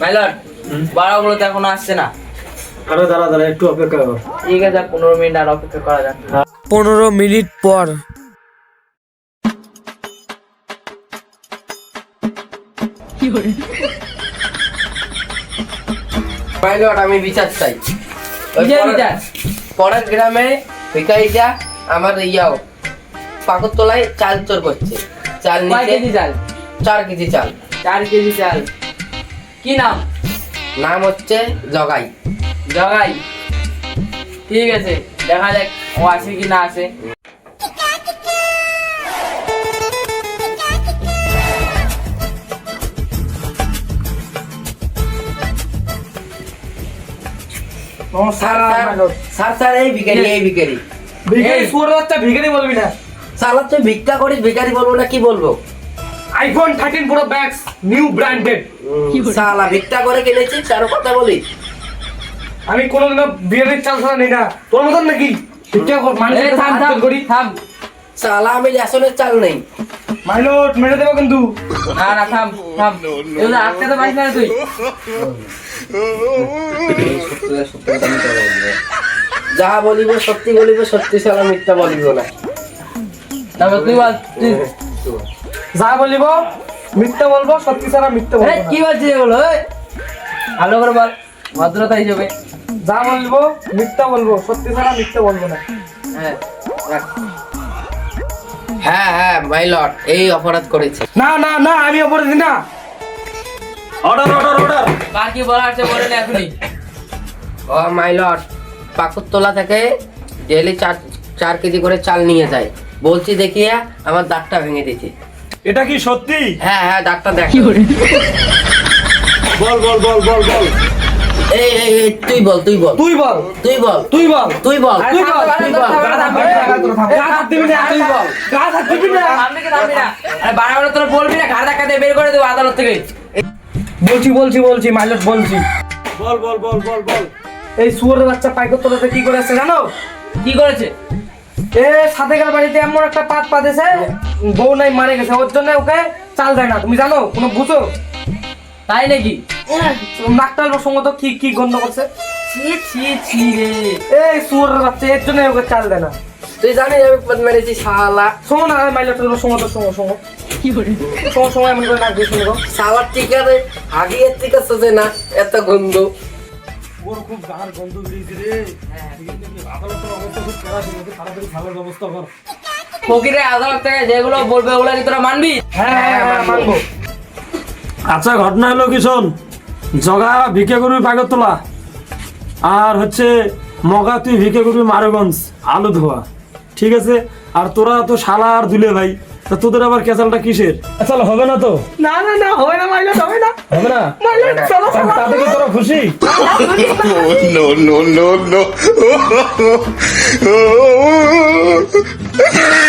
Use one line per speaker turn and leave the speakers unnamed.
My lord বারোগুলো তো এখনও আসছে না।
আরে দাঁড়া দাঁড়া একটু অপেক্ষা কর।
ঠিক আছে পনেরো মিনিট আর অপেক্ষা করা যাক।
পনেরো মিনিট পর।
পাইলট আমি বিচার চাই। ওই পরের-
বিচার?
পরের গ্রামে ভিকারিটা আমার ইয়াও পাকর তোলায় চাল চোর করছে। চাল
কয় কেজি চাল?
চার কেজি চাল।
চার কেজি চাল। কি নাম?
নাম হচ্ছে জগাই।
জগাই। ঠিক আছে দেখা যাক ও আসে কি না আসে
স্যার স্যার, স্যার স্যার এই ভিখারি এই ভিখারি।
ভিখারি সুয়ার বাচ্চা ভিখারি বলবি না?
সালা তুই ভিক্ষা করিস ভিখারি বলব না কি বলব?
IPhone thirteen pro max new branded
সালা ভিক্ষা করে কিনেছিস তার কথা বলিস
আমি কোনোদিনও বিরিয়ানির চাল ছাড়া নেই না। তোর মতন নাকি? ভিক্ষা মানুষের করি।
থাম।
সালা আমি রেশনের চাল নেই।
মাইলট মেরে দেবো কিন্তু।
না না থাম থাম। এগুলো আটকাতে পারিস না রে তুই।
যাহা বলিব সত্যি বলিব সত্যি সালা মিথ্যা বলিব না।
তারপর তুই বল তুই
যা বলিব মিথ্যা বলব সত্যি ছাড়া মিথ্যা বলব
কি বলছিস এগুলো? ভালো করে বল ভদ্রতা হিসেবে।
যা বলব মিথ্যা বলব সত্যি ছাড়া মিথ্যা বলব না।
হ্যাঁ
হ্যাঁ হ্যাঁ মাই লর্ড এই অপরাধ করেছে।
না না না আমি অপরাধী না। অর্ডার অর্ডার অর্ডার
কার কি বলার আছে বলে নে এখনই।
ও মাই লর্ড পাকুরতলা থেকে ডেলি চার চার কেজি করে চাল নিয়ে যায়। বলছি দেখিয়া আমার দাঁতটা ভেঙে দিয়েছে।
এটা কি সত্যি?
হ্যাঁ হ্যাঁ ডাক্তার দেখ।
বল বল বল বল বল।
এই এই এই, তুই বল তুই বল।
তুই বল।
তুই বল।
তুই বল।
তুই বল।
তুই বল।
তুই বল
গা হাত দিবি না তুই বল।
আরে বারবার তোরা বলবি না ঘাড় ধাক্কা দিয়ে বের করে দেবো আদালত থেকে।
বলছি বলছি বলছি মাইলট বলছি। বল বল বল বল বল। এই সুয়ারের বাচ্চা পাইকর তোলাতে কি করেছে জানো?
কি করেছে?
এ গেল বাড়িতে এমন একটা পাত পাতেছে বউ নাই মারে গেছে ওর জন্য ওকে চাল দেয় না। তুমি জানো? কোনো বুঝো?
তাই নাকি?
নাকটাল সঙ্গে তো কি কি গন্ধ করছে?
ছি ছি ছি রে।
এই সুয়ারের বাচ্চা এর জন্য ওকে চাল দেয় না।
তুই জানিস আমি পদ মেরেছি শালা।
শোনো না মাইলটের সঙ্গে তো শোনো শোনো শোনো। শোনো এমন করে নাক দিয়ে শুনব
শালার ঠিক আছে আগিয়ে ঠিক আছে না এত গন্ধ।
ওর খুব গন্ধ বেরিয়েছে রে। আদালতের অবস্থা খুব খারাপ হয়েছে তাড়াতাড়ি ভালো ব্যবস্থা কর।
আদালত থেকে যেগুলো বলবে ওগুলো কি তোরা মানবি?
হ্যাঁ হ্যাঁ হ্যাঁ মানবো।
আচ্ছা ঘটনা হলো কি শোন? জগা ভিকে করবি পাগরতলা আর হচ্ছে মগা তুই ভিকে করবি মারগঞ্জ আলু ধোয়া ঠিক আছে? আর তোরা তো শালা আর দুলে ভাই। তা তোদের আবার কেচালটা কিসের? কেচাল হবে না তো?
না না না হবে না মাইলে হবে না।
হবে না?
মাইলে চলো চলো।
তাতে কি তোরা খুশি?
No no no. no.